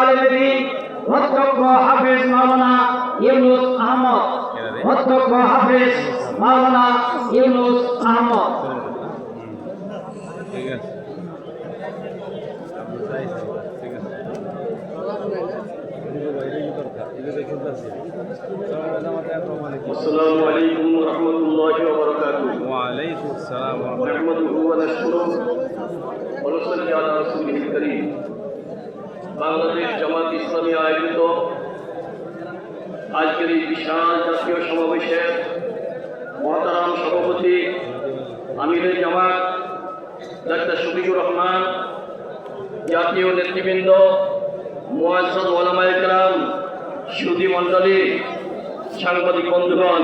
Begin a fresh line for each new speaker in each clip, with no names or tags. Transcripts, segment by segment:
আলমদিন অধ্যক্ষ হাফেজ মাওলানা ইউনুস আহমদ অধ্যক্ষ হাফেজ মাওলানা ইউনুস আহমদ
ঠিক আছে ঠিক আছে
السلام عليكم ورحمة الله وبركاته
ওয়ালাইকুম আসসালাম ওয়া রাহমাতুল্লাহ।
نحمده ونشكره ونصلي على رسوله الكريم বাংলাদেশ জামাত ইসলামী আয়োজিত আজকের এই বিশাল জাতীয় সমাবেশের মহাতারাম সভাপতি আমিরের জামাত ডাক্তার শফিকুর রহমান, জাতীয় নেতৃবৃন্দ মোয়াজ্জদ ওলামায় কেরাম, সুদী মণ্ডলী, সাংবাদিক বন্ধুগণ,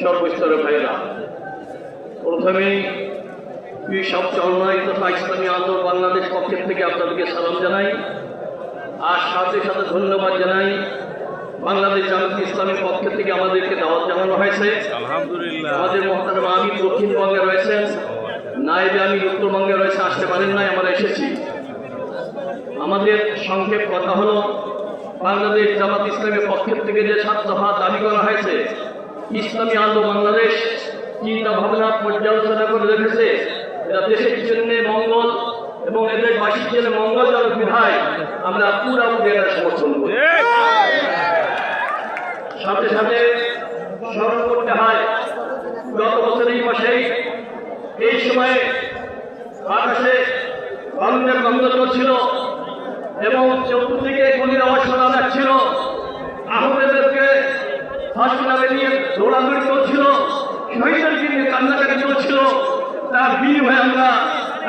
সর্বস্তরের ভাইয়েরা। প্রথমেই সবচেয়ে অন্যায় তথা ইসলামী আন্দোলন বাংলাদেশ পক্ষের থেকে আপনাদেরকে সালাম জানাই। আর সাথে সাথে ধন্যবাদ জানাই বাংলাদেশ জামাত ইসলামের পক্ষের থেকে আমাদেরকে দাওয়াত জানানো হয়েছে।
আলহামদুলিল্লাহ।
আমাদের মহতারাম আমি দক্ষিণবঙ্গে রয়েছেন নাইবে আমি উত্তরবঙ্গে রয়েছে আসতে পারেন নাই আমরা এসেছি। আমাদের সংক্ষেপ কথা হলো বাংলাদেশ জামাত ইসলামের পক্ষের থেকে যে সাত দফা দাবি করা হয়েছে ইসলামী আন্দোলন বাংলাদেশ চিন্তা ভাবনা পর্যালোচনা করে রেখেছে। এরা দেশের জন্য মঙ্গল এবং এদের বাসীর জন্য মঙ্গলজনক বিধায় আমরা পুরাপুরি এটা সমর্থন করি। সাথে সাথে স্মরণ করতে হয়, গত বছর এই মাসেই, এই সময়ে আকাশে গন্ধের গন্ধ চলছিল এবং চতুর্দিকে গুলির আওয়াজ শোনা যাচ্ছিল। আহমেদেরকে হসপিটালে নিয়ে দৌড়াদৌড়ি চলছিল শহীদদেরকে নিয়ে কান্নাকাটি চলছিল তার বিনিময়ে আমরা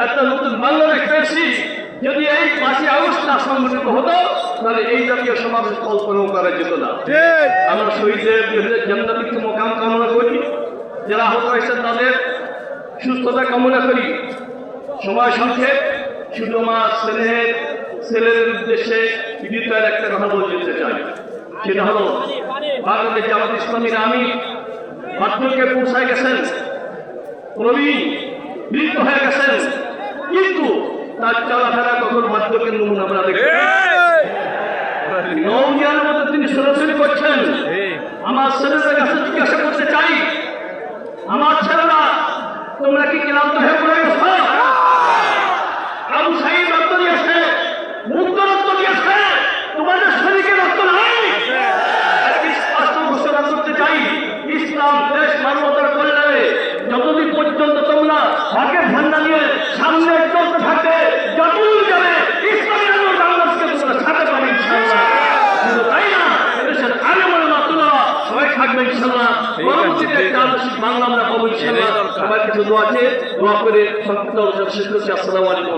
একটা নতুন বাংলাদেশ পেয়েছি যদি এই পাঁচই আগস্ট না সংগঠিত হতো তাহলে এই জাতীয় সমাবেশ কল্পনাও করা যেত না। আমরা শহীদদের বিরুদ্ধে জান্নাতিক মোকাম কামনা করি। যারা আহত হয়েছেন তাদের সুস্থতা কামনা করি। সময় সংক্ষেপ শুধু আমার ছেলের ছেলেদের উদ্দেশ্যে বিদ্যুতের একটা কথা বলতে চাই। সেটা হলো বাংলাদেশ জামাত ইসলামীর আমি মাধ্যমকে পৌঁছায় গেছেন প্রবীণ বৃদ্ধ হয়ে গেছেন। কিন্তু তার চলাফেরা কখন মাধ্যমের নমুনা আমরা দেখি মধ্যে তিনি সরাসরি করছেন। আমার ছেলেদের কাছে জিজ্ঞাসা করতে চাই। আমার ছেলেরা তোমরা কি ক্লান্ত হয়ে পড়ে গেছো? আবু সাইদ রক্ত দিয়েছে মুক্ত রক্ত দিয়েছে তোমাদের শরীরে রক্ত নাই? স্পষ্ট ঘোষণা করতে চাই ইসলাম দেশ মানবতার কল্যাণে যতদিন পর্যন্ত তোমরা হকের ঝান্ডা নিয়ে ইনশাআল্লাহ।
আছে,
পরবর্তীতে একটা
আছে।
বাংলা আমরা পাবো ইনশাআল্লাহ। সবার কিছু দোয়া আছে দোয়া করে সংক্ষিপ্ত আলোচনা শেষ করছি। আসসালামু আলাইকুম।